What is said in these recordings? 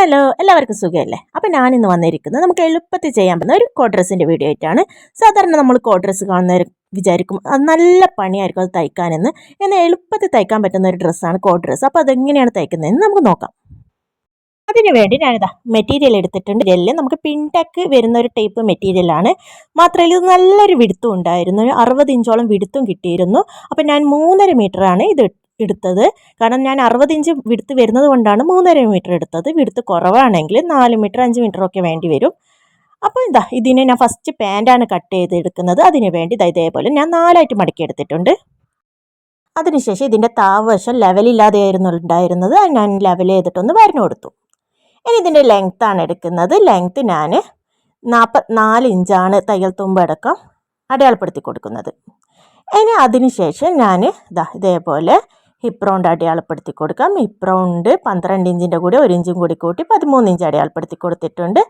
Hello എല്ലാവർക്കും സുഖമല്ലേ? അപ്പം ഞാനിന്ന് വന്നിരിക്കുന്നത് നമുക്ക് എളുപ്പത്തിൽ ചെയ്യാൻ പറ്റുന്ന ഒരു കോഡ് ഡ്രസ്സിന്റെ വീഡിയോ ആയിട്ടാണ്. സാധാരണ നമ്മൾ കോഡ് ഡ്രസ്സ് കാണുന്നവർ വിചാരിക്കും അത് നല്ല പണിയായിരിക്കും അത് തയ്ക്കാനെന്ന്. എന്നാൽ എളുപ്പത്തിൽ തയ്ക്കാൻ പറ്റുന്ന ഒരു ഡ്രസ്സാണ് കോഡ് ഡ്രസ്സ് അപ്പോൾ അതെങ്ങനെയാണ് തയ്ക്കുന്നതെന്ന് നമുക്ക് നോക്കാം. അതിന് വേണ്ടി ഞാനിതാ മെറ്റീരിയൽ എടുത്തിട്ടുണ്ട്. ജെല്ല് നമുക്ക് പിൻടെക്ക് വരുന്ന ഒരു ടൈപ്പ് മെറ്റീരിയലാണ് മാത്രമല്ല ഇത് നല്ലൊരു വിടുത്തും ഉണ്ടായിരുന്നു. ഒരു അറുപത് ഇഞ്ചോളം വിടുത്തും കിട്ടിയിരുന്നു. അപ്പം ഞാൻ മൂന്നര മീറ്ററാണ് ഇത് എടുത്തത്. കാരണം ഞാൻ അറുപത് ഇഞ്ച് വിടുത്ത് വരുന്നത് കൊണ്ടാണ് മൂന്നര മീറ്റർ എടുത്തത്. വിടുത്ത് കുറവാണെങ്കിൽ നാല് മീറ്റർ അഞ്ച് മീറ്റർ ഒക്കെ വേണ്ടി വരും. അപ്പോൾ ഇതാ ഇതിനെ ഞാൻ ഫസ്റ്റ് പാന്റാണ് കട്ട് ചെയ്ത് എടുക്കുന്നത്. അതിന് വേണ്ടി ഇതാ ഇതേപോലെ ഞാൻ നാലായിട്ട് മടക്കി എടുത്തിട്ടുണ്ട്. അതിനുശേഷം ഇതിന്റെ താവശം ലെവലില്ലാതെയായിരുന്നു ഉണ്ടായിരുന്നത്. അത് ഞാൻ ലെവൽ ചെയ്തിട്ടൊന്ന് വരഞ്ഞു കൊടുത്തു. ഇനി ഇതിന്റെ ലെങ്ത്താണ് എടുക്കുന്നത്. ലെങ്ത്ത് ഞാൻ നാൽപ്പത്തിനാല് ഇഞ്ചാണ് തയ്യൽ തുമ്പടക്കം അടയാളപ്പെടുത്തി കൊടുക്കുന്നത്. ഇനി അതിനുശേഷം ഞാൻ ഇതാ ഇതേപോലെ ഹിപ്പ് റൗണ്ട് അടയാളപ്പെടുത്തി കൊടുക്കാം. ഹിപ്പ് റൗണ്ട് പന്ത്രണ്ട് ഇഞ്ചിന്റെ കൂടെ ഒരു ഇഞ്ചും കൂടി കൂട്ടി പതിമൂന്ന് ഇഞ്ച് അടയാളപ്പെടുത്തി കൊടുത്തിട്ടുണ്ട്.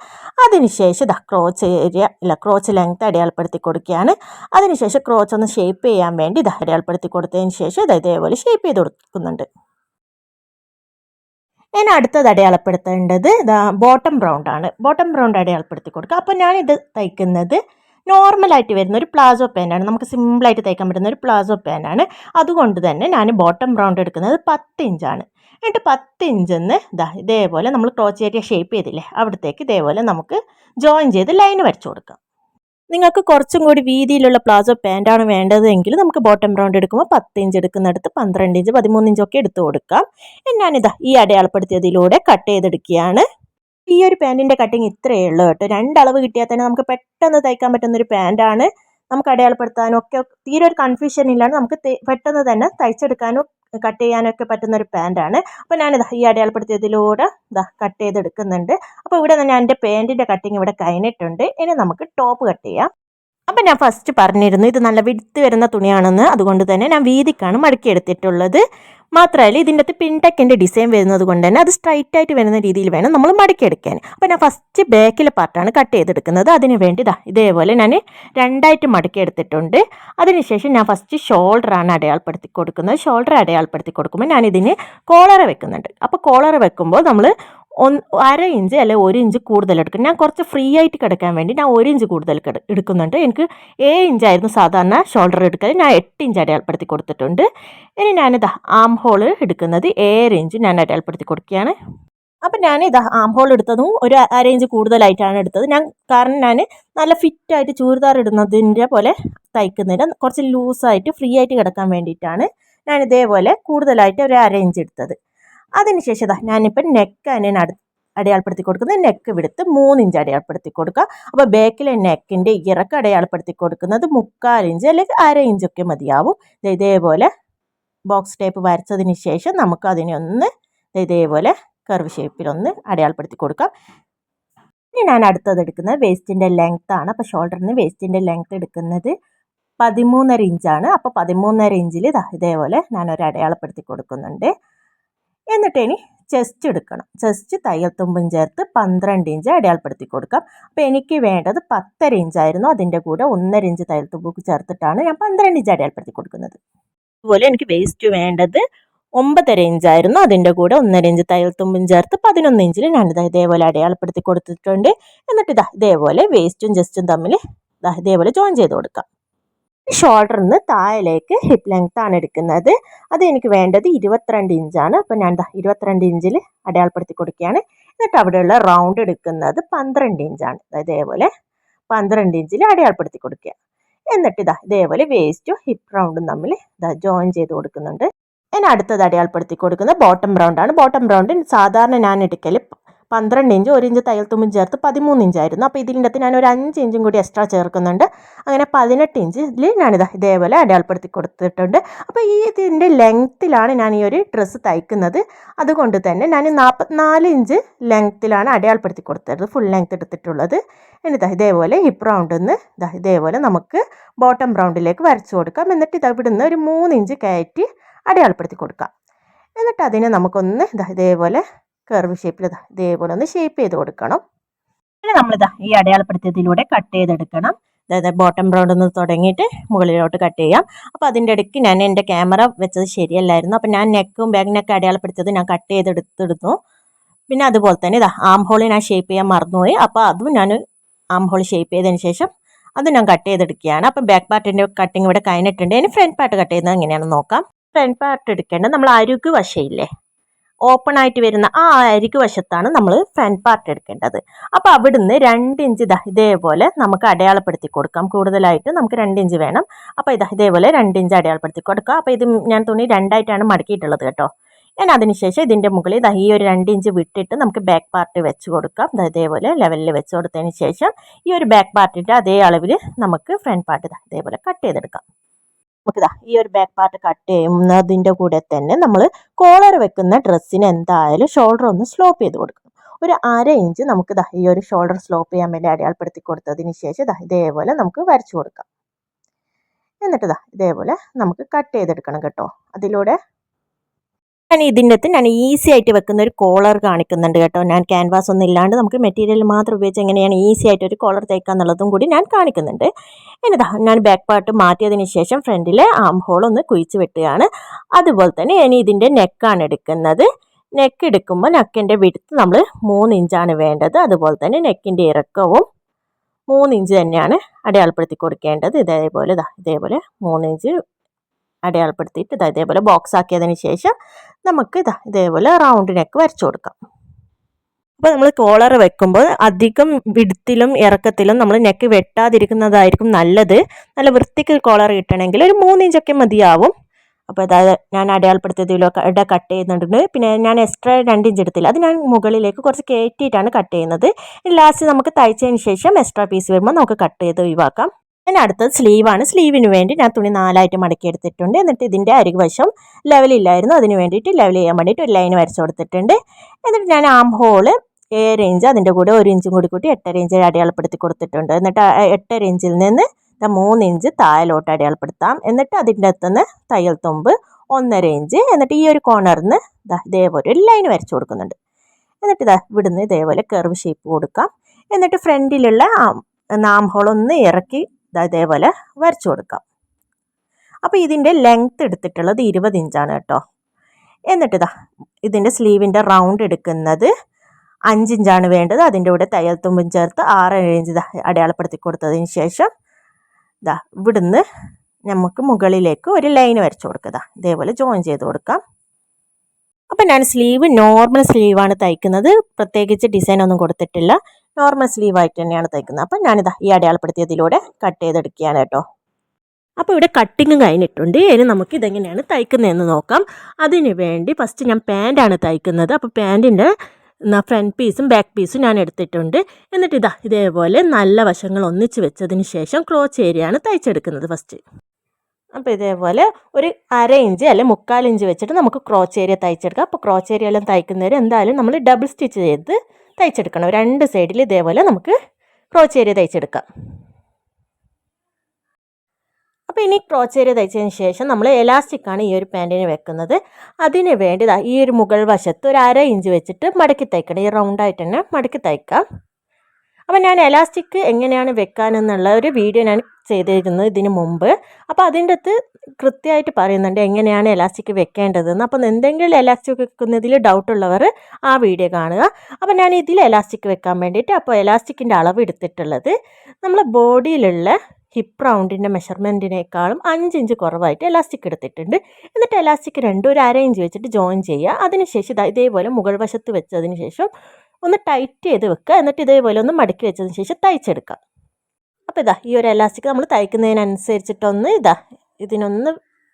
അതിനുശേഷം ഇതാ ക്രോച്ച് ഏരിയ ഇല്ല ക്രോച്ച് ലെങ്ത് അടയാളപ്പെടുത്തി കൊടുക്കുകയാണ്. അതിനുശേഷം ക്രോച്ച് ഒന്ന് ഷേപ്പ് ചെയ്യാൻ വേണ്ടി ഇത് അടയാളപ്പെടുത്തി കൊടുത്തതിന് ശേഷം ഇത് ഇതേപോലെ ഷേപ്പ് ചെയ്ത് കൊടുക്കുന്നുണ്ട്. ഞാൻ അടുത്തത് അടയാളപ്പെടുത്തേണ്ടത് ബോട്ടം റൗണ്ടാണ് ബോട്ടം റൗണ്ട് അടയാളപ്പെടുത്തി കൊടുക്കുക അപ്പോൾ ഞാനിത് തയ്ക്കുന്നത് നോർമലായിട്ട് വരുന്ന ഒരു പ്ലാസോ പാന്റാണ് നമുക്ക് സിമ്പിളായിട്ട് തയ്ക്കാൻ പറ്റുന്ന ഒരു പ്ലാസോ പാന്റാണ് അതുകൊണ്ട് തന്നെ ഞാൻ ബോട്ടം റൗണ്ട് എടുക്കുന്നത് പത്ത് ഇഞ്ചാണ് എന്നിട്ട് പത്ത് ഇഞ്ചെന്ന് ഇതാ ഇതേപോലെ നമ്മൾ ക്രോച്ച് ഏരിയ ഷേപ്പ് ചെയ്തില്ലേ അവിടത്തേക്ക് ഇതേപോലെ നമുക്ക് ജോയിൻ ചെയ്ത് ലൈൻ വരച്ചു കൊടുക്കാം. നിങ്ങൾക്ക് കുറച്ചും കൂടി വീതിയിലുള്ള പ്ലാസോ പാന്റാണ് വേണ്ടതെങ്കിൽ നമുക്ക് ബോട്ടം റൗണ്ട് എടുക്കുമ്പോൾ പത്ത് ഇഞ്ച് എടുക്കുന്നിടത്ത് പന്ത്രണ്ട് ഇഞ്ച് പതിമൂന്ന് ഇഞ്ചൊക്കെ എടുത്തു കൊടുക്കാം. ഞാനിതാ ഈ അടയാളപ്പെടുത്തിയതിലൂടെ കട്ട് ചെയ്തെടുക്കുകയാണ്. ഈ ഒരു പാന്റിന്റെ കട്ടിങ് ഇത്രയേ ഉള്ളൂ കേട്ടോ. രണ്ടളവ് കിട്ടിയാൽ തന്നെ നമുക്ക് പെട്ടെന്ന് തയ്ക്കാൻ പറ്റുന്ന ഒരു പാന്റാണ് നമുക്ക് അടയാളപ്പെടുത്താനും ഒക്കെ തീരെ ഒരു കൺഫ്യൂഷൻ ഇല്ലാണ്ട് നമുക്ക് പെട്ടെന്ന് തന്നെ തയ്ച്ചെടുക്കാനും കട്ട് ചെയ്യാനൊക്കെ പറ്റുന്ന ഒരു പാന്റാണ് അപ്പോൾ ഞാൻ ഇതാ ഈ അടയാളപ്പെടുത്തിയതിലൂടെ ഇതാ കട്ട് ചെയ്തെടുക്കുന്നുണ്ട്. അപ്പോൾ ഇവിടെ ഞാൻ എന്റെ പാന്റിന്റെ കട്ടിങ് ഇവിടെ കഴിഞ്ഞിട്ടുണ്ട്. ഇനി നമുക്ക് ടോപ്പ് കട്ട് ചെയ്യാം. അപ്പം ഞാൻ ഫസ്റ്റ് പറഞ്ഞിരുന്നു ഇത് നല്ല വിടുത്ത് വരുന്ന തുണിയാണെന്ന്. അതുകൊണ്ട് തന്നെ ഞാൻ വീതിക്കാണ് മടക്കിയെടുത്തിട്ടുള്ളത് മാത്രമല്ല ഇതിന്റെ അകത്ത് പിൻടെക്കിന്റെ ഡിസൈൻ വരുന്നത് കൊണ്ട് തന്നെ അത് സ്ട്രൈറ്റ് ആയിട്ട് വരുന്ന രീതിയിൽ വേണം നമ്മൾ മടക്കിയെടുക്കാൻ അപ്പോൾ ഞാൻ ഫസ്റ്റ് ബാക്കിലെ പാർട്ടാണ് കട്ട് ചെയ്തെടുക്കുന്നത്. അതിന് വേണ്ടി ഇതാ ഇതേപോലെ ഞാൻ രണ്ടായിട്ട് മടക്കിയെടുത്തിട്ടുണ്ട് അതിനുശേഷം ഞാൻ ഫസ്റ്റ് ഷോൾഡറാണ് അടയാളപ്പെടുത്തി കൊടുക്കുന്നത്. ഷോൾഡർ അടയാളപ്പെടുത്തി കൊടുക്കുമ്പോൾ ഞാനിതിന് കോളർ വെക്കുന്നുണ്ട്. അപ്പോൾ കോളർ വെക്കുമ്പോൾ നമ്മൾ അര ഇഞ്ച് അല്ലെ ഒരു ഇഞ്ച് കൂടുതൽ എടുക്കും ഞാൻ കുറച്ച് ഫ്രീ ആയിട്ട് കിടക്കാൻ വേണ്ടി ഞാൻ ഒരു ഇഞ്ച് കൂടുതൽ എടുക്കുന്നുണ്ട്. എനിക്ക് ഏഴ് ഇഞ്ചായിരുന്നു സാധാരണ ഷോൾഡർ എടുക്കൽ ഞാൻ എട്ട് ഇഞ്ച് അടയാളപ്പെടുത്തി കൊടുത്തിട്ടുണ്ട്. ഇനി ഞാനിത് ആം ഹോൾ എടുക്കുന്നത് ഏഴ് ഇഞ്ച് ഞാൻ അടയാളപ്പെടുത്തി കൊടുക്കുകയാണ്. അപ്പം ഞാൻ ഇത് ആം ഹോൾ എടുത്തതും ഒരു അര ഇഞ്ച് കൂടുതലായിട്ടാണ് എടുത്തത്. ഞാൻ കാരണം ഞാൻ നല്ല ഫിറ്റായിട്ട് ചൂരിദാർ ഇടുന്നതിന്റെ പോലെ തയ്ക്കുന്നതിന് കുറച്ച് ലൂസായിട്ട് ഫ്രീ ആയിട്ട് കിടക്കാൻ വേണ്ടിയിട്ടാണ് ഞാൻ ഇതേപോലെ കൂടുതലായിട്ട് ഒരു അര ഇഞ്ച് എടുത്തത്. അതിനുശേഷം ഇതാ നെക്ക് തന്നെ അടു അടയാളപ്പെടുത്തി കൊടുക്കുന്നത് നെക്ക് വിടുത്ത് മൂന്നിഞ്ച് അടയാളപ്പെടുത്തി കൊടുക്കുക. അപ്പോൾ ബാക്കിലെ നെക്കിന്റെ ഇറക്കം അടയാളപ്പെടുത്തി കൊടുക്കുന്നത് മുക്കാൽ ഇഞ്ച് അല്ലെങ്കിൽ അര ഇഞ്ചൊക്കെ മതിയാവും. ഇതേപോലെ ബോക്സ് ടേപ്പ് വരച്ചതിന് ശേഷം നമുക്ക് അതിനെ ഒന്ന് ഇതേപോലെ കർവ് ഷേപ്പിലൊന്ന് അടയാളപ്പെടുത്തി കൊടുക്കാം. ഇനി ഞാൻ അടുത്തത് എടുക്കുന്നത് വേസ്റ്റിന്റെ ലെങ്ത് ആണ്. അപ്പോൾ ഷോൾഡറിന് വേസ്റ്റിന്റെ ലെങ്ത് എടുക്കുന്നത് പതിമൂന്നര ഇഞ്ചാണ് അപ്പോൾ പതിമൂന്നര ഇഞ്ചിൽ ഇതേപോലെ ഞാനൊരു അടയാളപ്പെടുത്തി കൊടുക്കുന്നുണ്ട്. എന്നിട്ട് ഇനി ചെസ്റ്റ് എടുക്കണം. ചെസ്റ്റ് തയ്യൽ തുമ്പും ചേർത്ത് പന്ത്രണ്ട് ഇഞ്ച് അടയാളപ്പെടുത്തി കൊടുക്കാം. അപ്പോൾ എനിക്ക് വേണ്ടത് പത്തര ഇഞ്ചായിരുന്നു അതിന്റെ കൂടെ ഒന്നര ഇഞ്ച് തയ്യൽ തുമ്പ് ചേർത്തിട്ടാണ് ഞാൻ പന്ത്രണ്ട് ഇഞ്ച് അടയാളപ്പെടുത്തി കൊടുക്കുന്നത്. അതുപോലെ എനിക്ക് വേസ്റ്റ് വേണ്ടത് ഒമ്പതര ഇഞ്ചായിരുന്നു അതിന്റെ കൂടെ ഒന്നര ഇഞ്ച് തയ്യൽ തുമ്പും ചേർത്ത് പതിനൊന്ന് ഇഞ്ചിൽ ഞാനിത് ഇതേപോലെ അടയാളപ്പെടുത്തി കൊടുത്തിട്ടുണ്ട്. എന്നിട്ട് ഇതാ ഇതേപോലെ വേസ്റ്റും ജസ്റ്റും തമ്മിൽ ഇതാ ഇതേപോലെ ജോയിൻ ചെയ്ത് കൊടുക്കാം. ഷോൾഡറിൽ നിന്ന് താഴേക്ക് ഹിപ്പ് ആണ് എടുക്കുന്നത്. അത് എനിക്ക് വേണ്ടത് ഇരുപത്തിരണ്ട് ഇഞ്ചാണ് അപ്പോൾ ഞാൻ ഇരുപത്തിരണ്ട് ഇഞ്ചിൽ അടയാളപ്പെടുത്തി കൊടുക്കുകയാണ്. എന്നിട്ട് അവിടെയുള്ള റൗണ്ട് എടുക്കുന്നത് പന്ത്രണ്ട് ഇഞ്ചാണ് ഇതേപോലെ പന്ത്രണ്ട് ഇഞ്ചിൽ അടയാളപ്പെടുത്തി കൊടുക്കുക. എന്നിട്ട് ഇതാ ഇതേപോലെ വേസ്റ്റും ഹിപ്പ് റൗണ്ടും തമ്മിൽ ഇതാ ജോയിൻ ചെയ്ത് കൊടുക്കുന്നുണ്ട്. ഞാൻ അടുത്തത് അടയാളപ്പെടുത്തി കൊടുക്കുന്നത് ബോട്ടം റൗണ്ടാണ് ബോട്ടം റൗണ്ട് സാധാരണ ഞാൻ എടുക്കൽ പന്ത്രണ്ട് ഇഞ്ച് ഒരു ഇഞ്ച് തയ്യൽ തുമ്പും ചേർത്ത് പതിമൂന്ന് ഇഞ്ചായിരുന്നു അപ്പോൾ ഇതിന്റെ അകത്ത് ഞാൻ ഒരു അഞ്ച് ഇഞ്ചും കൂടി എക്സ്ട്രാ ചേർക്കുന്നുണ്ട്. അങ്ങനെ പതിനെട്ട് ഇഞ്ചിൽ ഞാനിത് ഇതേപോലെ അടയാളപ്പെടുത്തി കൊടുത്തിട്ടുണ്ട്. അപ്പോൾ ഈ ഇതിന്റെ ലെങ്ത്തിലാണ് ഞാൻ ഈ ഒരു ഡ്രസ്സ് തയ്ക്കുന്നത്. അതുകൊണ്ട് തന്നെ ഞാൻ നാൽപ്പത്തിനാല് ഇഞ്ച് ലെങ്ത്തിലാണ് അടയാളപ്പെടുത്തി കൊടുത്തത് ഫുൾ ലെങ്ത്ത് എടുത്തിട്ടുള്ളത്. എന്നിതാ ഇതേപോലെ ഹിപ്പ് റൗണ്ടിൽ നിന്ന് ഇതേപോലെ നമുക്ക് ബോട്ടം റൗണ്ടിലേക്ക് വരച്ചു കൊടുക്കാം. എന്നിട്ട് ഇത് ഇവിടുന്ന് ഒരു മൂന്ന് ഇഞ്ച് കയറ്റി അടയാളപ്പെടുത്തി കൊടുക്കാം. എന്നിട്ട് അതിനെ നമുക്കൊന്ന് ഇതാ ഇതേപോലെ കർവ് ഷേപ്പിൽ ഇതേപോലെ ഒന്ന് ഷേപ്പ് ചെയ്ത് കൊടുക്കണം. പിന്നെ നമ്മളിതാ ഈ അടയാളപ്പെടുത്തിയതിലൂടെ കട്ട് ചെയ്തെടുക്കണം. അതായത് ബോട്ടം റൗണ്ട് നിന്ന് തുടങ്ങിയിട്ട് മുകളിലോട്ട് കട്ട് ചെയ്യാം. അപ്പോൾ അതിന്റെ ഇടയ്ക്ക് ഞാൻ എന്റെ ക്യാമറ വെച്ചത് ശരിയല്ലായിരുന്നു. അപ്പോൾ ഞാൻ നെക്കും ബാഗിനൊക്കെ നെക്ക് അടയാളപ്പെടുത്തിയത് ഞാൻ കട്ട് ചെയ്തെടുത്തെടുത്തു പിന്നെ അതുപോലെ തന്നെ ഇതാ ആം ഹോൾ ഞാൻ ഷേപ്പ് ചെയ്യാൻ മറന്നുപോയി. അപ്പോൾ അതും ഞാൻ ആം ഹോൾ ഷേപ്പ് ചെയ്തതിന് ശേഷം അത് ഞാൻ കട്ട് ചെയ്തെടുക്കുകയാണ്. അപ്പം ബാക്ക് പാർട്ടിന്റെ കട്ടിങ് ഇവിടെ കഴിഞ്ഞിട്ടുണ്ട്. ഇനി ഫ്രണ്ട് പാർട്ട് കട്ട് ചെയ്യുന്നത് എങ്ങനെയാണെന്ന് നോക്കാം. ഫ്രണ്ട് പാർട്ട് എടുക്കേണ്ടത് നമ്മൾ അരുക്ക് വശയില്ലേ? ഓപ്പൺ ആയിട്ട് വരുന്ന ആ അരിക്ക് വശത്താണ് നമ്മൾ ഫ്രണ്ട് പാർട്ട് എടുക്കേണ്ടത്. അപ്പോൾ അവിടുന്ന് രണ്ട് ഇഞ്ച് ഇതാ ഇതേപോലെ നമുക്ക് അടയാളപ്പെടുത്തി കൊടുക്കാം. കൂടുതലായിട്ട് നമുക്ക് രണ്ട് ഇഞ്ച് വേണം. അപ്പോൾ ഇതാ ഇതേപോലെ രണ്ട് ഇഞ്ച് അടയാളപ്പെടുത്തി കൊടുക്കുക അപ്പോൾ ഇത് ഞാൻ തുണി രണ്ടായിട്ടാണ് മടക്കിയിട്ടുള്ളത് കേട്ടോ. ഞാൻ അതിനുശേഷം ഇതിന്റെ മുകളിൽ ഇതാ ഈ ഒരു രണ്ട് ഇഞ്ച് വിട്ടിട്ട് നമുക്ക് ബാക്ക് പാർട്ട് വെച്ച് കൊടുക്കാം. ഇതേപോലെ ലെവലിൽ വെച്ച് കൊടുത്തതിന് ശേഷം ഈ ഒരു ബാക്ക് പാർട്ടിന്റെ അതേ അളവിൽ നമുക്ക് ഫ്രണ്ട് പാർട്ട് ഇതാ ഇതേപോലെ കട്ട് ചെയ്തെടുക്കാം. നമുക്കിതാ ഈ ഒരു ബാക്ക് പാർട്ട് കട്ട് ചെയ്യുന്നതിന്റെ കൂടെ തന്നെ നമ്മൾ കോളർ വെക്കുന്ന ഡ്രസ്സിന് എന്തായാലും ഷോൾഡർ ഒന്ന് സ്ലോപ്പ് ചെയ്ത് കൊടുക്കണം. ഒരു അര ഇഞ്ച് നമുക്ക് ദാ ഈ ഒരു ഷോൾഡർ സ്ലോപ്പ് ചെയ്യാൻ വേണ്ടി അടയാളപ്പെടുത്തി കൊടുത്തതിന് ശേഷം ദാ ഇതേപോലെ നമുക്ക് വരച്ചു കൊടുക്കാം. എന്നിട്ട് ദാ ഇതേപോലെ നമുക്ക് കട്ട് ചെയ്തെടുക്കണം കേട്ടോ. അതിലൂടെ ഞാൻ ഇതിന്റെ അകത്ത് ഞാൻ ഈസി ആയിട്ട് വെക്കുന്ന ഒരു കോളർ കാണിക്കുന്നുണ്ട് കേട്ടോ. ഞാൻ ക്യാൻവാസ് ഒന്നും ഇല്ലാണ്ട് നമുക്ക് മെറ്റീരിയൽ മാത്രം ഉപയോഗിച്ച് എങ്ങനെയാണ് ഈസി ആയിട്ട് ഒരു കോളർ തയ്ക്കാന്നുള്ളതും കൂടി ഞാൻ കാണിക്കുന്നുണ്ട്. എന്നതാ ഞാൻ ബാക്ക് പാർട്ട് മാറ്റിയതിന് ശേഷം ഫ്രണ്ടിൽ ആം ഹോൾ ഒന്ന് കുഴിച്ച് വെട്ടുകയാണ്. അതുപോലെ തന്നെ ഇനി ഇതിന്റെ നെക്കാണ് എടുക്കുന്നത്. നെക്ക് എടുക്കുമ്പോൾ നെക്കിന്റെ വിടുത്ത് നമ്മൾ മൂന്ന് ഇഞ്ചാണ് വേണ്ടത്. അതുപോലെ തന്നെ നെക്കിന്റെ ഇറക്കവും മൂന്ന് ഇഞ്ച് തന്നെയാണ് അടയാളപ്പെടുത്തി കൊടുക്കേണ്ടത്. ഇതേപോലെ ഇതാ ഇതേപോലെ മൂന്ന് ഇഞ്ച് അടയാളപ്പെടുത്തിയിട്ട് ഇതാ ഇതേപോലെ ബോക്സ് ആക്കിയതിന് ശേഷം നമുക്ക് ഇതാ ഇതേപോലെ റൗണ്ട് നെക്ക് വരച്ചു കൊടുക്കാം. അപ്പോൾ നമ്മൾ കോളർ വെക്കുമ്പോൾ അധികം വിടുത്തിലും ഇറക്കത്തിലും നമ്മൾ നെക്ക് വെട്ടാതിരിക്കുന്നതായിരിക്കും നല്ലത്. നല്ല വൃത്തിക്ക് കോളർ കിട്ടണമെങ്കിൽ ഒരു മൂന്നിഞ്ചൊക്കെ മതിയാവും. അപ്പോൾ അതായത് ഞാൻ അടയാളപ്പെടുത്തിയതിലൊക്കെ ഇട കട്ട് ചെയ്യുന്നുണ്ട്. പിന്നെ ഞാൻ എക്സ്ട്രാ രണ്ട് ഇഞ്ച് എടുത്തില്ല. അത് ഞാൻ മുകളിലേക്ക് കുറച്ച് കയറ്റിയിട്ടാണ് കട്ട് ചെയ്യുന്നത്. ലാസ്റ്റ് നമുക്ക് തയ്ച്ചതിന് ശേഷം എക്സ്ട്രാ പീസ് വരുമ്പോൾ നമുക്ക് കട്ട് ചെയ്ത് ഒഴിവാക്കാം. ഇനി അടുത്തത് സ്ലീവാണ് സ്ലീവിന് വേണ്ടി ഞാൻ തുണി നാലായിട്ട് മടക്കി എടുത്തിട്ടുണ്ട്. എന്നിട്ട് ഇതിന്റെ അരികുവശം ലെവലില്ലായിരുന്നു അതിന് വേണ്ടിയിട്ട് ലെവൽ ചെയ്യാൻ വേണ്ടിയിട്ട് ഒരു ലൈൻ വരച്ച് കൊടുത്തിട്ടുണ്ട്. എന്നിട്ട് ഞാൻ ആം ഹോൾ ഏഴ് ഇഞ്ച് അതിന്റെ കൂടെ ഒരു ഇഞ്ചും കൂടി കൂട്ടി എട്ടര ഇഞ്ച് അടയാളപ്പെടുത്തി കൊടുത്തിട്ടുണ്ട്. എന്നിട്ട് എട്ടര ഇഞ്ചിൽ നിന്ന് മൂന്ന് ഇഞ്ച് താഴലോട്ട് അടയാളപ്പെടുത്താം. എന്നിട്ട് അതിന്റെ അകത്തുനിന്ന് തയ്യൽ തുമ്പ് ഒന്നര ഇഞ്ച് എന്നിട്ട് ഈ ഒരു ദാ ഇതേപോലെ ഒരു ലൈൻ വരച്ച് കൊടുക്കുന്നുണ്ട്. എന്നിട്ട് ഇതാ ഇവിടുന്ന് ഇതേപോലെ കർവ് ഷേപ്പ് കൊടുക്കാം. എന്നിട്ട് ഫ്രണ്ടിലുള്ള നാം ഒന്ന് ഇറക്കി ഇതേപോലെ വരച്ചു കൊടുക്കാം. അപ്പോൾ ഇതിന്റെ ലെങ്ത്ത് എടുത്തിട്ടുള്ളത് ഇരുപത് ഇഞ്ചാണ് കേട്ടോ. എന്നിട്ട് ഇതാ ഇതിന്റെ സ്ലീവിന്റെ റൗണ്ട് എടുക്കുന്നത് അഞ്ചിഞ്ചാണ് വേണ്ടത്. അതിന്റെ കൂടെ തയ്യൽ തുമ്പും ചേർത്ത് ആറ് ഇഞ്ച് ഇതാ അടയാളപ്പെടുത്തി കൊടുത്തതിന് ശേഷം ഇതാ ഇവിടുന്ന് നമുക്ക് മുകളിലേക്ക് ഒരു ലൈൻ വരച്ചു കൊടുക്കുക. ഇതേപോലെ ജോയിൻ ചെയ്ത് കൊടുക്കാം. അപ്പം ഞാൻ സ്ലീവ് നോർമൽ സ്ലീവാണ് തയ്ക്കുന്നത്. പ്രത്യേകിച്ച് ഡിസൈൻ ഒന്നും കൊടുത്തിട്ടില്ല. നോർമൽ സ്ലീവായിട്ട് തന്നെയാണ് തയ്ക്കുന്നത്. അപ്പം ഞാനിതാ ഈ അടയാളപ്പെടുത്തിയതിലൂടെ കട്ട് ചെയ്തെടുക്കുകയാണ് കേട്ടോ. അപ്പോൾ ഇവിടെ കട്ടിങ് കഴിഞ്ഞിട്ടുണ്ട്. ഇനി നമുക്ക് ഇതെങ്ങനെയാണ് തയ്ക്കുന്നതെന്ന് നോക്കാം. അതിന് വേണ്ടി ഫസ്റ്റ് ഞാൻ പാന്റാണ് തയ്ക്കുന്നത്. അപ്പോൾ പാന്റിന്റെ ഫ്രണ്ട് പീസും ബാക്ക് പീസും ഞാൻ എടുത്തിട്ടുണ്ട്. എന്നിട്ട് ഇതാ ഇതേപോലെ നല്ല വശങ്ങൾ ഒന്നിച്ച് വെച്ചതിന് ശേഷം ക്രോച്ച് ഏരിയയാണ് തയ്ച്ചെടുക്കുന്നത് ഫസ്റ്റ് അപ്പോൾ ഇതേപോലെ ഒരു അര ഇഞ്ച് അല്ലെ മുക്കാൽ ഇഞ്ച് വെച്ചിട്ട് നമുക്ക് ക്രോച്ച് ഏരിയ തയ്ച്ചെടുക്കാം. അപ്പോൾ ക്രോച്ച് ഏരിയ എല്ലാം തയ്ക്കുന്നവർ എന്തായാലും നമ്മൾ ഡബിൾ സ്റ്റിച്ച് ചെയ്ത് തയ്ച്ചെടുക്കണം. രണ്ട് സൈഡിൽ ഇതേപോലെ നമുക്ക് ക്രോച്ച് ഏരിയ തയ്ച്ചെടുക്കാം. അപ്പോൾ ഇനി ക്രോച്ച് ഏരിയ തയ്ച്ചതിന് ശേഷം നമ്മൾ എലാസ്റ്റിക്കാണ് ഈ ഒരു പാന്റിന് വെക്കുന്നത്. അതിന് വേണ്ടി ഈ ഒരു മുകൾ വശത്ത് ഒരു അര ഇഞ്ച് വെച്ചിട്ട് മടക്കി തയ്ക്കണം. ഈ റൗണ്ടായിട്ട് തന്നെ മടക്കി തയ്ക്കാം. അപ്പോൾ ഞാൻ എലാസ്റ്റിക് എങ്ങനെയാണ് വെക്കാനെന്നുള്ള ഒരു വീഡിയോ ഞാൻ ചെയ്തിരുന്നത് ഇതിന് മുമ്പ്. അപ്പോൾ അതിന്റെ അകത്ത് കൃത്യമായിട്ട് പറയുന്നുണ്ട് എങ്ങനെയാണ് എലാസ്റ്റിക് വെക്കേണ്ടതെന്ന്. അപ്പം എന്തെങ്കിലും എലാസ്റ്റിക് വെക്കുന്നതിൽ ഡൗട്ടുള്ളവർ ആ വീഡിയോ കാണുക. അപ്പോൾ ഞാൻ ഇതിൽ എലാസ്റ്റിക് വെക്കാൻ വേണ്ടിയിട്ട് അപ്പോൾ എലാസ്റ്റിക്കിന്റെ അളവ് എടുത്തിട്ടുള്ളത് നമ്മൾ ബോഡിയിലുള്ള ഹിപ്പ് റൗണ്ടിന്റെ മെഷർമെന്റിനേക്കാളും അഞ്ച് ഇഞ്ച് കുറവായിട്ട് എലാസ്റ്റിക് എടുത്തിട്ടുണ്ട്. എന്നിട്ട് എലാസ്റ്റിക് രണ്ടും ഒരു അര ഇഞ്ച് വെച്ചിട്ട് ജോയിൻ ചെയ്യുക. അതിനുശേഷം ഇതേപോലെ മുകൾ വശത്ത് വെച്ചതിന് ശേഷം ഒന്ന് ടൈറ്റ് ചെയ്ത് വെക്കുക. എന്നിട്ട് ഇതേപോലെ ഒന്ന് മടക്കി വെച്ചതിന് ശേഷം തയ്ച്ചെടുക്കുക. അപ്പോൾ ഇതാ ഈ ഒരു എലാസ്റ്റിക് നമ്മൾ തയ്ക്കുന്നതിനനുസരിച്ചിട്ടൊന്ന് ഇതാ ഇതിനൊന്ന്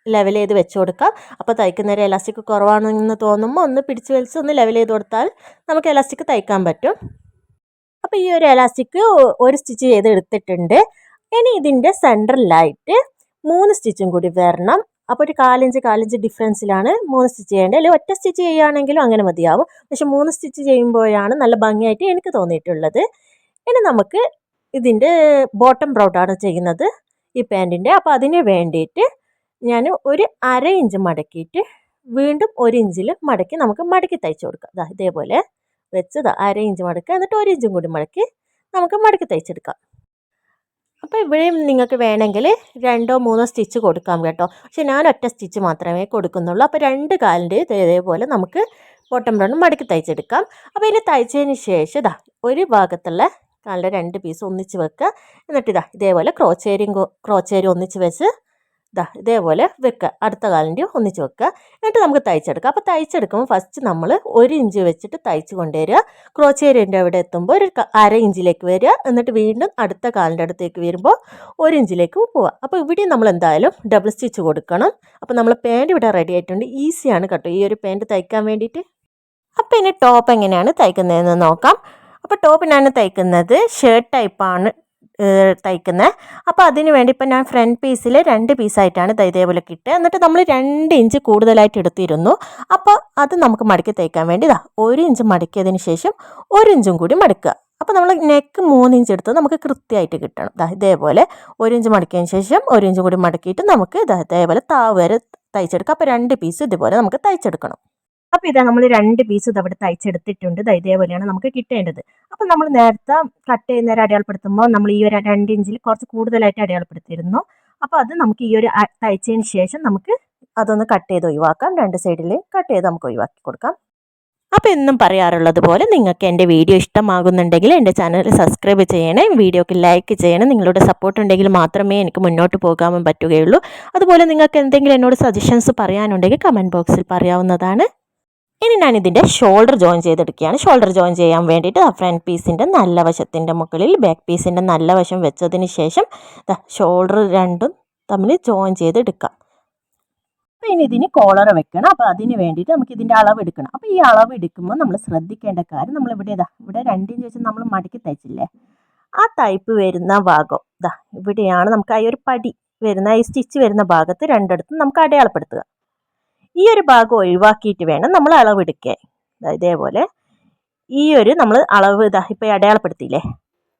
ലെവൽ ചെയ്ത് വെച്ച് കൊടുക്കാം അപ്പോൾ തയ്ക്കുന്നവരെ എലാസ്റ്റിക് കുറവാണെന്ന് തോന്നുമ്പോൾ ഒന്ന് പിടിച്ച് വലിച്ച് ഒന്ന് ലെവൽ ചെയ്ത് കൊടുത്താൽ നമുക്ക് എലാസ്റ്റിക് തയ്ക്കാൻ പറ്റും. അപ്പോൾ ഈ ഒരു എലാസ്റ്റിക് ഒരു സ്റ്റിച്ച് ചെയ്ത് എടുത്തിട്ടുണ്ട് ഇനി ഇതിന്റെ സെന്ററിലായിട്ട് മൂന്ന് സ്റ്റിച്ചും കൂടി വരണം. അപ്പോൾ ഒരു കാലഞ്ച് കാലഞ്ച് ഡിഫറൻസിലാണ് മൂന്ന് സ്റ്റിച്ച് ചെയ്യേണ്ടത്. അല്ലെങ്കിൽ ഒറ്റ സ്റ്റിച്ച് ചെയ്യുകയാണെങ്കിലും അങ്ങനെ മതിയാവും. പക്ഷെ മൂന്ന് സ്റ്റിച്ച് ചെയ്യുമ്പോഴാണ് നല്ല ഭംഗിയായിട്ട് എനിക്ക് തോന്നിയിട്ടുള്ളത്. ഇനി നമുക്ക് ഇതിന്റെ ബോട്ടം ബ്രൗട്ടാണ് ചെയ്യുന്നത് ഈ പാന്റിന്റെ അപ്പോൾ അതിന് വേണ്ടിയിട്ട് ഞാൻ ഒരു അര ഇഞ്ച് മടക്കിയിട്ട് വീണ്ടും ഒരു ഇഞ്ചിൽ മടക്കി നമുക്ക് മടക്കി തയ്ച്ചു കൊടുക്കാം. ഇതാ ഇതേപോലെ വെച്ച് അര ഇഞ്ച് മടക്കുക എന്നിട്ട് ഒരു ഇഞ്ചും കൂടി മടക്കി നമുക്ക് മടക്കി തയ്ച്ചെടുക്കാം. അപ്പോൾ ഇവിടെയും നിങ്ങൾക്ക് വേണമെങ്കിൽ രണ്ടോ മൂന്നോ സ്റ്റിച്ച് കൊടുക്കാം കേട്ടോ. പക്ഷെ ഞാൻ ഒറ്റ സ്റ്റിച്ച് മാത്രമേ കൊടുക്കുന്നുള്ളൂ. അപ്പോൾ രണ്ട് കാലിന്റെ ഇതേപോലെ നമുക്ക് ബോട്ടം റൗണ്ട് മടക്കി തയ്ച്ചെടുക്കാം. അപ്പോൾ ഇനി തയ്ച്ചതിന് ശേഷം ഇതാ ഒരു ഭാഗത്തുള്ള കാലിന്റെ രണ്ട് പീസ് ഒന്നിച്ച് വെക്കുക. എന്നിട്ട് ഇതാ ഇതേപോലെ ക്രോച്ചേരിയും ക്രോച്ചേരിയും ഒന്നിച്ച് വെച്ച് ഇതാ ഇതേപോലെ വെക്കുക അടുത്ത കാലിന്റെ ഒന്നിച്ച് വെക്കുക എന്നിട്ട് നമുക്ക് തയ്ച്ചെടുക്കാം. അപ്പോൾ തയ്ച്ചെടുക്കുമ്പോൾ ഫസ്റ്റ് നമ്മൾ ഒരു ഇഞ്ച് വെച്ചിട്ട് തയ്ച്ച് കൊണ്ടുവരിക. ക്രോച്ചേരിന്റെ അവിടെ എത്തുമ്പോൾ ഒരു അര ഇഞ്ചിലേക്ക് വരിക. എന്നിട്ട് വീണ്ടും അടുത്ത കാലിന്റെ അടുത്തേക്ക് വരുമ്പോൾ ഒരു ഇഞ്ചിലേക്ക് പോവുക. അപ്പോൾ ഇവിടെ നമ്മൾ എന്തായാലും ഡബിൾ സ്റ്റിച്ച് കൊടുക്കണം. അപ്പോൾ നമ്മൾ പാന്റ് ഇവിടെ റെഡി ആയിട്ടുണ്ട്. ഈസിയാണ് കേട്ടോ ഈ ഒരു പാന്റ് തയ്ക്കാൻ വേണ്ടിയിട്ട്. അപ്പോൾ ഇനി ടോപ്പ് എങ്ങനെയാണ് തയ്ക്കുന്നതെന്ന് നോക്കാം. അപ്പോൾ ടോപ്പ് ഞാൻ തയ്ക്കുന്നത് ഷർട്ട് ടൈപ്പാണ് തയ്ക്കുന്നത് അപ്പോൾ അതിന് വേണ്ടി ഇപ്പം ഞാൻ ഫ്രണ്ട് പീസിൽ രണ്ട് പീസായിട്ടാണ് ഇതേപോലെ കിട്ടുക. എന്നിട്ട് നമ്മൾ രണ്ട് ഇഞ്ച് കൂടുതലായിട്ട് എടുത്തിരുന്നു. അപ്പോൾ അത് നമുക്ക് മടക്കി തയ്ക്കാൻ വേണ്ടി ഇതാ ഒരു ഇഞ്ച് മടക്കിയതിന് ശേഷം ഒരു ഇഞ്ചും കൂടി മടക്കുക. അപ്പോൾ നമ്മൾ നെക്ക് മൂന്ന് ഇഞ്ച് എടുത്ത് നമുക്ക് കൃത്യമായിട്ട് കിട്ടണം. ഇതാ ഇതേപോലെ ഒരു ഇഞ്ച് മടക്കിയതിന് ശേഷം ഒരു ഇഞ്ചും കൂടി മടക്കിയിട്ട് നമുക്ക് ഇതാ ഇതേപോലെ താവ് വരെ തയ്ച്ചെടുക്കാം. അപ്പോൾ രണ്ട് പീസ് ഇതുപോലെ നമുക്ക് തയ്ച്ചെടുക്കണം. അപ്പോൾ ഇതാ നമ്മൾ രണ്ട് പീസ് ഇത് അവിടെ തയ്ച്ചെടുത്തിട്ടുണ്ട് ഇത് ഇതേപോലെയാണ് നമുക്ക് കിട്ടേണ്ടത്. അപ്പോൾ നമ്മൾ നേരത്തെ കട്ട് ചെയ്യുന്നേരം അടയാളപ്പെടുത്തുമ്പോൾ നമ്മൾ ഈ ഒരു രണ്ട് ഇഞ്ചിൽ കുറച്ച് കൂടുതലായിട്ട് അടയാളപ്പെടുത്തിയിരുന്നു. അപ്പോൾ അത് നമുക്ക് ഈ ഒരു തയ്ച്ചതിന് ശേഷം നമുക്ക് അതൊന്ന് കട്ട് ചെയ്ത് ഒഴിവാക്കാം. രണ്ട് സൈഡിൽ കട്ട് ചെയ്ത് നമുക്ക് ഒഴിവാക്കി കൊടുക്കാം. അപ്പോൾ എന്നും പറയാറുള്ളത് പോലെ നിങ്ങൾക്ക് എന്റെ വീഡിയോ ഇഷ്ടമാകുന്നുണ്ടെങ്കിൽ എന്റെ ചാനൽ സബ്സ്ക്രൈബ് ചെയ്യണേ വീഡിയോക്ക് ലൈക്ക് ചെയ്യണം. നിങ്ങളുടെ സപ്പോർട്ട് ഉണ്ടെങ്കിൽ മാത്രമേ എനിക്ക് മുന്നോട്ട് പോകാൻ പറ്റുകയുള്ളൂ. അതുപോലെ നിങ്ങൾക്ക് എന്തെങ്കിലും എന്നോട് സജഷൻസ് പറയാനുണ്ടെങ്കിൽ കമന്റ് ബോക്സിൽ പറയാവുന്നതാണ്. ഇനി ഞാൻ ഇതിന്റെ ഷോൾഡർ ജോയിൻ ചെയ്തെടുക്കുകയാണ്. ഷോൾഡർ ജോയിൻ ചെയ്യാൻ വേണ്ടിയിട്ട് ഫ്രണ്ട് പീസിന്റെ നല്ല വശത്തിന്റെ മുകളിൽ ബാക്ക് പീസിന്റെ നല്ല വശം വെച്ചതിന് ശേഷം ഷോൾഡർ രണ്ടും തമ്മിൽ ജോയിൻ ചെയ്തെടുക്കാം. അപ്പോൾ ഇനി ഇതിന് കോളർ വെക്കണം. അപ്പോൾ അതിന് വേണ്ടിയിട്ട് നമുക്ക് ഇതിന്റെ അളവ് എടുക്കണം. അപ്പോൾ ഈ അളവ് എടുക്കുമ്പോൾ നമ്മൾ ശ്രദ്ധിക്കേണ്ട കാര്യം നമ്മൾ ഇവിടെ ഇതാ ഇവിടെ രണ്ടിഞ്ച് വെച്ച് നമ്മൾ മടക്കി തയ്ച്ചില്ലേ? ആ തയ്പ്പ് വരുന്ന ഭാഗം ഇതാ ഇവിടെയാണ് നമുക്ക് ആ ഒരു പടി വരുന്ന ഈ സ്റ്റിച്ച് വരുന്ന ഭാഗത്ത് രണ്ടിടത്തും നമുക്ക് അടയാളപ്പെടുത്തുക. ഈ ഒരു ഭാഗം ഒഴിവാക്കിയിട്ട് വേണം നമ്മൾ അളവെടുക്കാൻ ഇതേപോലെ ഈ ഒരു നമ്മൾ അളവ് ഇതാ ഇപ്പോൾ അടയാളപ്പെടുത്തിയില്ലേ?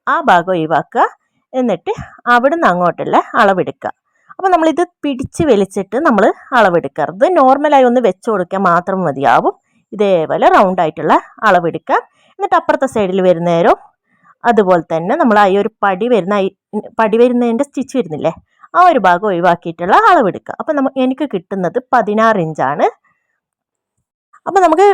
ആ ഭാഗം ഒഴിവാക്കുക. എന്നിട്ട് അവിടുന്ന് അങ്ങോട്ടുള്ള അളവെടുക്കുക അപ്പോൾ നമ്മളിത് പിടിച്ച് വലിച്ചിട്ട് നമ്മൾ അളവെടുക്കരുത് നോർമലായി ഒന്ന് വെച്ച് കൊടുക്കാൻ മാത്രം മതിയാവും. ഇതേപോലെ റൗണ്ട് ആയിട്ടുള്ള അളവെടുക്കുക എന്നിട്ട് അപ്പുറത്തെ സൈഡിൽ വരുന്നേരം അതുപോലെ തന്നെ നമ്മൾ ആ ഒരു പടി വരുന്ന പടി വരുന്നതിന്റെ സ്റ്റിച്ച് വരുന്നില്ലേ? ആ ഒരു ഭാഗം ഒഴിവാക്കിയിട്ടുള്ള അളവെടുക്കുക അപ്പം നമുക്ക് എനിക്ക് കിട്ടുന്നത് പതിനാറ് ഇഞ്ചാണ്. അപ്പം നമുക്ക്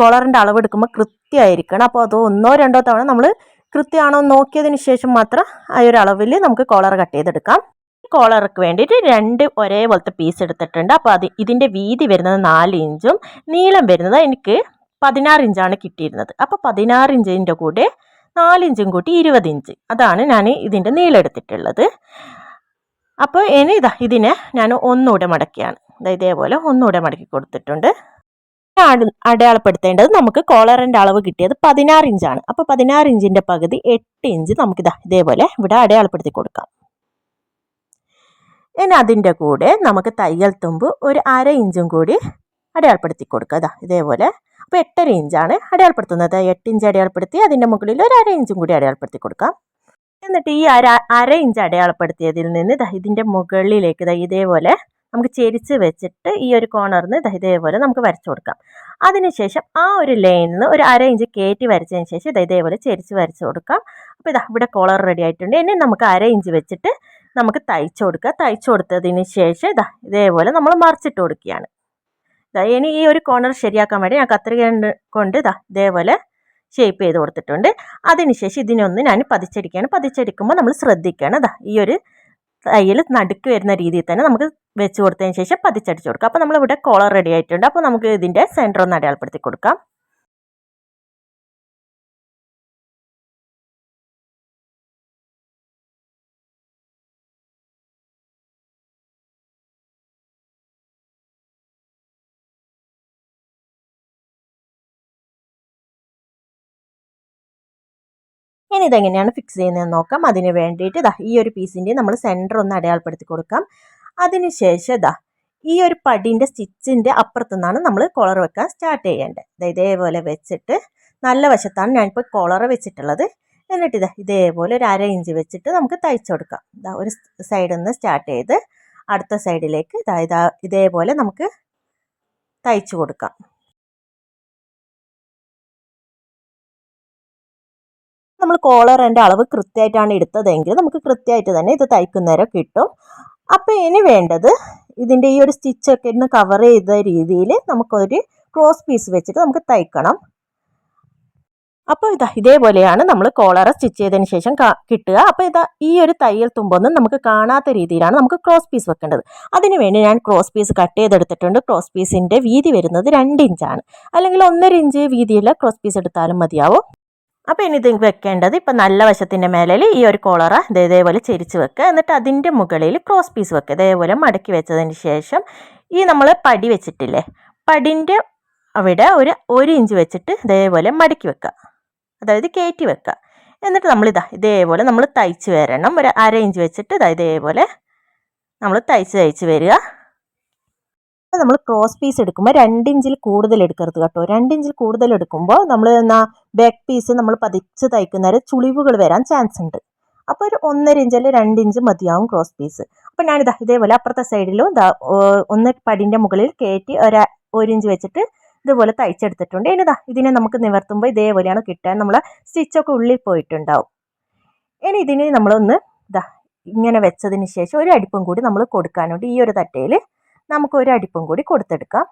കോളറിന്റെ അളവെടുക്കുമ്പോൾ കൃത്യമായിരിക്കണം. അപ്പോൾ അത് ഒന്നോ രണ്ടോ തവണ നമ്മൾ കൃത്യമാണോ നോക്കിയതിന് ശേഷം മാത്രം ആ ഒരു അളവിൽ നമുക്ക് കോളർ കട്ട് ചെയ്തെടുക്കാം. കോളർക്ക് വേണ്ടിയിട്ട് രണ്ട് ഒരേപോലത്തെ പീസ് എടുത്തിട്ടുണ്ട്. അപ്പോൾ അത് ഇതിന്റെ വീതി വരുന്നത് നാല് ഇഞ്ചും നീളം വരുന്നത് എനിക്ക് പതിനാറ് ഇഞ്ചാണ് കിട്ടിയിരുന്നത്. അപ്പോൾ പതിനാറ് ഇഞ്ചിന്റെ കൂടെ നാലിഞ്ചും കൂട്ടി ഇരുപത് ഇഞ്ച്. അതാണ് ഞാൻ ഇതിന്റെ നീളം എടുത്തിട്ടുള്ളത്. അപ്പോൾ ഇനി ഇതാ ഇതിനെ ഞാൻ ഒന്നുകൂടെ മടക്കിയാണ്. ഇതേപോലെ ഒന്നുകൂടെ മടക്കി കൊടുത്തിട്ടുണ്ട്. അടയാളപ്പെടുത്തേണ്ടത് നമുക്ക് കോളറിന്റെ അളവ് കിട്ടിയത് പതിനാറ് ഇഞ്ചാണ്. അപ്പോൾ പതിനാറ് ഇഞ്ചിന്റെ പകുതി എട്ട് ഇഞ്ച് നമുക്കിതാ ഇതേപോലെ ഇവിടെ അടയാളപ്പെടുത്തി കൊടുക്കാം. ഇനി അതിന്റെ കൂടെ നമുക്ക് തയ്യൽ തുമ്പ് ഒരു അര ഇഞ്ചും കൂടി അടയാളപ്പെടുത്തി കൊടുക്കുക ഇതാ ഇതേപോലെ. അപ്പോൾ എട്ടര ഇഞ്ചാണ് അടയാളപ്പെടുത്തുന്നത്. എട്ട് ഇഞ്ച് അടയാളപ്പെടുത്തി അതിന്റെ മുകളിൽ ഒരു അര ഇഞ്ചും കൂടി അടയാളപ്പെടുത്തി കൊടുക്കാം. എന്നിട്ട് ഈ അര അര ഇഞ്ച് അടയാളപ്പെടുത്തിയതിൽ നിന്ന് ഇതിന്റെ മുകളിലേക്ക് ദാ ഇതേപോലെ നമുക്ക് ചെരിച്ച് വെച്ചിട്ട് ഈ ഒരു ദാ ഇതേപോലെ നമുക്ക് വരച്ചു കൊടുക്കാം. അതിനുശേഷം ആ ഒരു ലൈനിൽ നിന്ന് ഒരു അര ഇഞ്ച് കയറ്റി വരച്ചതിന് ശേഷം ഇതാ ഇതേപോലെ ചെരിച്ച് വരച്ചു കൊടുക്കാം. അപ്പോൾ ഇതാ ഇവിടെ കോളർ റെഡി ആയിട്ടുണ്ട്. ഇനി നമുക്ക് അര ഇഞ്ച് വെച്ചിട്ട് നമുക്ക് തയ്ച്ചു കൊടുക്കുക തയ്ച്ചു കൊടുത്തതിന് ശേഷം ഇതാ ഇതേപോലെ നമ്മൾ മറിച്ചിട്ട് കൊടുക്കുകയാണ്. ഇതാ ഇനി ഈ ഒരു കോർണർ ശരിയാക്കാൻ വേണ്ടി ഞാൻ കത്രിക കൊണ്ട് ഇതാ ഇതേപോലെ ഷേപ്പ് ചെയ്ത് കൊടുത്തിട്ടുണ്ട്. അതിനുശേഷം ഇതിനൊന്ന് ഞാൻ പതിച്ചടിക്കുകയാണ് പതിച്ചടിക്കുമ്പോൾ നമ്മൾ ശ്രദ്ധിക്കണം. അതാ ഈ ഒരു തയ്യൽ നടുക്ക് വരുന്ന രീതിയിൽ തന്നെ നമുക്ക് വെച്ച് കൊടുത്തതിന് ശേഷം പതിച്ചടിച്ച് കൊടുക്കാം. അപ്പോൾ നമ്മളിവിടെ കോളർ റെഡി ആയിട്ടുണ്ട്. അപ്പോൾ നമുക്ക് ഇതിന്റെ സെന്റർ ഒന്ന് അടയാളപ്പെടുത്തി കൊടുക്കാം. ഇനി ഇതെങ്ങനെയാണ് ഫിക്സ് ചെയ്യുന്നതെന്ന് നോക്കാം. അതിന് വേണ്ടിയിട്ട് ഇതാ ഈ ഒരു പീസിന്റെ നമ്മൾ സെന്റർ ഒന്ന് അടയാളപ്പെടുത്തി കൊടുക്കാം. അതിനുശേഷം ഇതാ ഈ ഒരു പടിന്റെ സ്റ്റിച്ചിന്റെ അപ്പുറത്തു നിന്നാണ് നമ്മൾ കോളർ വെക്കാൻ സ്റ്റാർട്ട് ചെയ്യേണ്ടത്. ദാ ഇതേപോലെ വെച്ചിട്ട് നല്ല വശത്താണ് ഞാനിപ്പോൾ കോളർ വെച്ചിട്ടുള്ളത്. എന്നിട്ട് ഇതാ ഇതേപോലെ ഒരു അര ഇഞ്ച് വെച്ചിട്ട് നമുക്ക് തയ്ച്ചു കൊടുക്കാം. ഇതാ ഒരു സൈഡിൽ നിന്ന് സ്റ്റാർട്ട് ചെയ്ത് അടുത്ത സൈഡിലേക്ക് ഇതാ ഇതാ ഇതേപോലെ നമുക്ക് തയ്ച്ചു കൊടുക്കാം. നമ്മൾ കോളറിന്റെ അളവ് കൃത്യമായിട്ടാണ് എടുത്തതെങ്കിൽ നമുക്ക് കൃത്യമായിട്ട് തന്നെ ഇത് തയ്ക്കുന്നേരം കിട്ടും. അപ്പോൾ ഇനി വേണ്ടത് ഇതിന്റെ ഈ ഒരു സ്റ്റിച്ചൊക്കെ ഇന്ന് കവർ ചെയ്ത രീതിയിൽ നമുക്കൊരു ക്രോസ് പീസ് വെച്ചിട്ട് നമുക്ക് തയ്ക്കണം. അപ്പോൾ ഇതാ ഇതേപോലെയാണ് നമ്മൾ കോളറ സ്റ്റിച്ച് ചെയ്തതിന് ശേഷം കിട്ടുക. അപ്പോൾ ഇതാ ഈ ഒരു തയ്യൽ തുമ്പൊന്നും നമുക്ക് കാണാത്ത രീതിയിലാണ് നമുക്ക് ക്രോസ് പീസ് വെക്കേണ്ടത്. അതിന് വേണ്ടി ഞാൻ ക്രോസ് പീസ് കട്ട് ചെയ്തെടുത്തിട്ടുണ്ട്. ക്രോസ് പീസിന്റെ വീതി വരുന്നത് രണ്ട് ഇഞ്ചാണ് അല്ലെങ്കിൽ ഒന്നര ഇഞ്ച് വീതിയുള്ള ക്രോസ് പീസ് എടുത്താലും മതിയാവും. അപ്പോൾ ഇനി ഇത് വെക്കേണ്ടത് ഇപ്പം നല്ല വശത്തിന്റെ മേലിൽ ഈ ഒരു കോളറ ഇതേപോലെ ചെരിച്ച് വെക്കുക എന്നിട്ട് അതിന്റെ മുകളിൽ ക്രോസ് പീസ് വെക്കുക ഇതേപോലെ മടക്കി വെച്ചതിന് ശേഷം ഈ നമ്മൾ പടി വെച്ചിട്ടില്ലേ? പടിന്റെ അവിടെ ഒരു ഒരു ഇഞ്ച് വെച്ചിട്ട് ഇതേപോലെ മടക്കി വെക്കുക അതായത് കയറ്റി വെക്കുക എന്നിട്ട് നമ്മളിതാ ഇതേപോലെ നമ്മൾ തയ്ച്ച് വരണം. ഒരു അര ഇഞ്ച് വെച്ചിട്ട് ഇതാ ഇതേപോലെ നമ്മൾ തയ്ച്ച് തയ്ച്ച് വരിക. നമ്മൾ ക്രോസ് പീസ് എടുക്കുമ്പോൾ രണ്ട് ഇഞ്ചിൽ കൂടുതൽ എടുക്കരുത് കേട്ടോ. രണ്ട് ഇഞ്ചിൽ കൂടുതൽ എടുക്കുമ്പോൾ നമ്മൾ എന്നാ ബാക്ക് പീസ് നമ്മൾ പതിച്ച് തയ്ക്കുന്നേരം ചുളിവുകൾ വരാൻ ചാൻസ് ഉണ്ട്. അപ്പോൾ ഒരു ഒന്നര ഇഞ്ച് അല്ലെങ്കിൽ രണ്ട് ഇഞ്ച് മതിയാവും ക്രോസ് പീസ് അപ്പോൾ ഞാനിതാ ഇതേപോലെ അപ്പുറത്തെ സൈഡിലും ഇതാ ഒന്ന് പടിന്റെ മുകളിൽ കയറ്റി ഒരു ഒരു ഇഞ്ച് വെച്ചിട്ട് ഇതുപോലെ തയ്ച്ചെടുത്തിട്ടുണ്ട്. ഇനിതാ ഇതിനെ നമുക്ക് നിവർത്തുമ്പോൾ ഇതേപോലെയാണ് കിട്ടാൻ നമ്മൾ സ്റ്റിച്ചൊക്കെ ഉള്ളിൽ പോയിട്ടുണ്ടാവും. ഇനി ഇതിനെ നമ്മളൊന്ന് ഇതാ ഇങ്ങനെ വെച്ചതിന് ശേഷം ഒരു അടിപ്പും കൂടി നമ്മൾ കൊടുക്കാനുണ്ട്. ഈ ഒരു തട്ടയിൽ നമുക്ക് ഒരു അടിപ്പും കൂടി കൊടുത്തെടുക്കാം.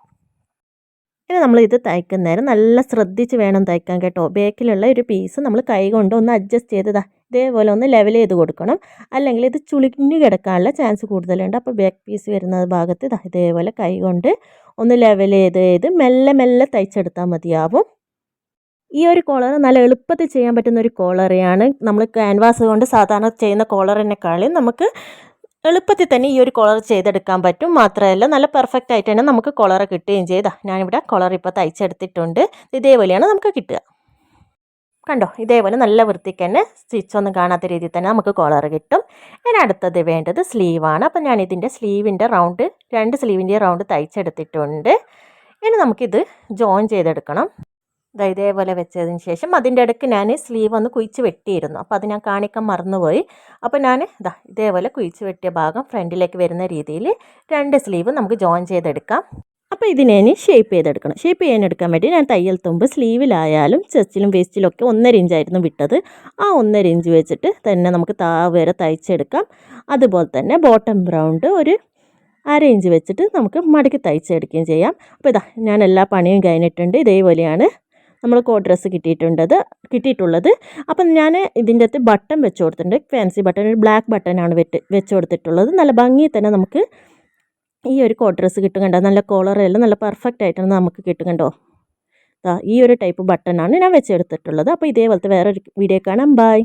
ഇനി നമ്മൾ ഇത് തയ്ക്കുന്നേരം നല്ല ശ്രദ്ധിച്ച് വേണം തയ്ക്കാൻ കേട്ടോ. ബേക്കിലുള്ള ഒരു പീസ് നമ്മൾ കൈ കൊണ്ട് ഒന്ന് അഡ്ജസ്റ്റ് ചെയ്തതാ ഇതേപോലെ ഒന്ന് ലെവൽ ചെയ്ത് കൊടുക്കണം. അല്ലെങ്കിൽ ഇത് ചുളിഞ്ഞു കിടക്കാനുള്ള ചാൻസ് കൂടുതലുണ്ട്. അപ്പോൾ ബാക്ക് പീസ് വരുന്ന ഭാഗത്ത് ഇതാ ഇതേപോലെ കൈ കൊണ്ട് ഒന്ന് ലെവൽ ചെയ്ത് ചെയ്ത് മെല്ലെ മെല്ലെ തയ്ച്ചെടുത്താൽ മതിയാവും. ഈ ഒരു കോളർ നല്ല എളുപ്പത്തിൽ ചെയ്യാൻ പറ്റുന്ന ഒരു കോളറയാണ് നമ്മൾ ക്യാൻവാസ് കൊണ്ട് സാധാരണ ചെയ്യുന്ന കോളറിനെക്കാളും നമുക്ക് എളുപ്പത്തിൽ തന്നെ ഈ ഒരു കോളർ ചെയ്തെടുക്കാൻ പറ്റും. മാത്രമല്ല നല്ല പെർഫെക്റ്റ് ആയിട്ട് തന്നെ നമുക്ക് കോളർ കിട്ടുകയും ചെയ്താൽ ഞാനിവിടെ കോളർ ഇപ്പോൾ തയ്ച്ചെടുത്തിട്ടുണ്ട്. ഇതേപോലെയാണ് നമുക്ക് കിട്ടുക. കണ്ടോ? ഇതേപോലെ നല്ല വൃത്തിക്ക് തന്നെ സ്റ്റിച്ചൊന്നും കാണാത്ത രീതിയിൽ തന്നെ നമുക്ക് കോളർ കിട്ടും. ഇനി അടുത്തത് വേണ്ടത് സ്ലീവാണ് അപ്പം ഞാൻ ഇതിന്റെ സ്ലീവിന്റെ റൗണ്ട് രണ്ട് സ്ലീവിന്റെ റൗണ്ട് തയ്ച്ചെടുത്തിട്ടുണ്ട്. ഇനി നമുക്കിത് ജോയിൻ ചെയ്തെടുക്കണം. ഇതേപോലെ വെച്ചതിന് ശേഷം അതിന്റെ ഇടയ്ക്ക് ഞാൻ സ്ലീവ് ഒന്ന് കുഴിച്ച് വെട്ടിയിരുന്നു. അപ്പോൾ അത് ഞാൻ കാണിക്കാൻ മറന്നുപോയി. അപ്പോൾ ഞാൻ ഇതാ ഇതേപോലെ കുഴിച്ച് വെട്ടിയ ഭാഗം ഫ്രണ്ടിലേക്ക് വരുന്ന രീതിയിൽ രണ്ട് സ്ലീവ് നമുക്ക് ജോയിൻ ചെയ്തെടുക്കാം. അപ്പോൾ ഇതിനെ ഇനി ഷേപ്പ് ചെയ്തെടുക്കണം. ഷേപ്പ് ചെയ്യാനെടുക്കാൻ വേണ്ടി ഞാൻ തയ്യൽ തുമ്പ് സ്ലീവിലായാലും ചെസ്റ്റിലും വേസ്റ്റിലും ഒക്കെ ഒന്നര ഇഞ്ചായിരുന്നു വിട്ടത്. ആ ഒന്നര ഇഞ്ച് വെച്ചിട്ട് തന്നെ നമുക്ക് താ വരെ തയ്ച്ചെടുക്കാം. അതുപോലെ തന്നെ ബോട്ടം ബ്രൗണ്ട് ഒരു അര ഇഞ്ച് വെച്ചിട്ട് നമുക്ക് മടക്കി തയ്ച്ചെടുക്കുകയും ചെയ്യാം. അപ്പോൾ ഇതാ ഞാൻ എല്ലാ പണിയും കഴിഞ്ഞിട്ടുണ്ട്. ഇതേപോലെയാണ് നമ്മൾ കോട്ട് ഡ്രസ്സ് കിട്ടിയിട്ടുണ്ടത് കിട്ടിയിട്ടുള്ളത്. അപ്പം ഞാൻ ഇതിന്റെ അകത്ത് ബട്ടൺ വെച്ച് കൊടുത്തിട്ടുണ്ട്. ഫാൻസി ബട്ടൺ ഒരു ബ്ലാക്ക് ബട്ടനാണ് വെച്ച് വെച്ച് കൊടുത്തിട്ടുള്ളത്. നല്ല ഭംഗിയിൽ തന്നെ നമുക്ക് ഈ ഒരു കോട്ട് ഡ്രസ്സ് കിട്ടും കണ്ടോ? നല്ല കോളറെല്ലാം നല്ല പെർഫെക്റ്റ് ആയിട്ടാണ് നമുക്ക് കിട്ടും കണ്ടോ? ഈ ഒരു ടൈപ്പ് ബട്ടണാണ് ഞാൻ വെച്ചെടുത്തിട്ടുള്ളത് അപ്പോൾ ഇതേപോലത്തെ വേറൊരു വീഡിയോ കാണാം. ബൈ